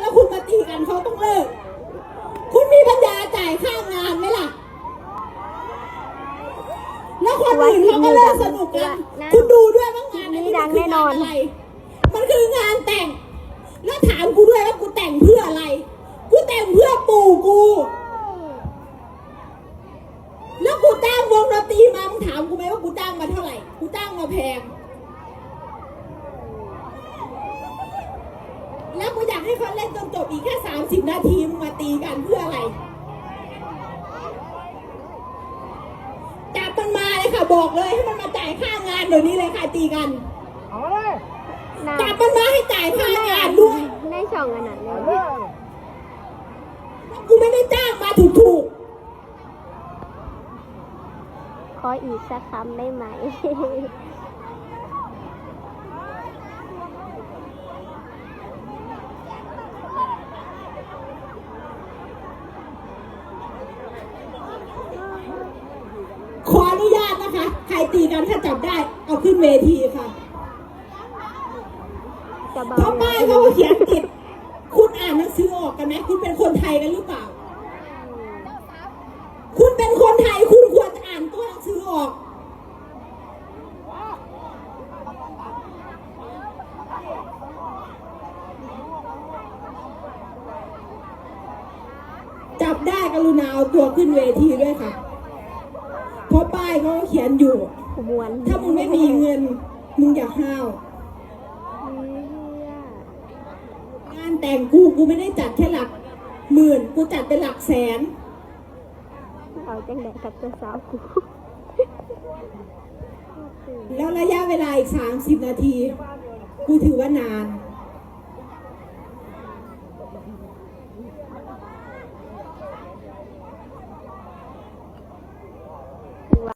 แล้วคุณมาตีกันเขาต้องเลิก คุณมีปัญญาจ่ายค่างานไหมล่ะ แล้วคนอื่นเขาก็เลิกสนุกกัน คุณดูด้วยว่างานนี้มันคืองานอะไร มันคืองานแต่ง แล้วถามกูด้วยว่ากูแต่งเพื่ออะไร กูแต่งเพื่อปู่กู แล้วกูจ้างวงดนตรีมา มึงถามกูไหมว่ากูจ้างมาเท่าไหร่ กูจ้างมาแพง แล้วกูอยาก ให้เขาเล่นจนจบอีกแค่สามสิบนาทีมึงมาตีกันเพื่ออะไร จับมันมาเลยค่ะบอกเลยให้มันมาจ่ายค่างานเดี๋ยวนี้เลยค่ะตีกันเอาเลยน่าจับมันมาให้จ่ายค่างานด้วยในช่องอันนั้นเลเอายเลยกูไม่ได้จ้างมาถูกถูกขออีกสักคำได้ไหม ๆขออนุญาตนะคะ ใครตี กันถ้าจับได้ เอาขึ้นเวทีค่ะจะเบาเพราะป้ายเขาก็เขียนติด คุณอ่านหนังสือออกกันไหมคุณเป็นคนไทยกันหรือเปล่า คุณเป็นคนไทยคุณควรจะอ่านตัวหนังสือออก จับได้กรุณาเอาตัวขึ้นเวทีด้วยค่ะ เพราะป้ายเขาก็เขียนอยู่ ขบวนถ้ามึงไม่มีเงิน มึงอย่าห้าวงานแต่งกูกูไม่ได้จัดแค่หลักหมื่นกูจัดเป็นหลักแสนเอาจังไดกับตัวสาวกูแล้วระยะเวลาอีกสามสิบนาที กูถือว่านาน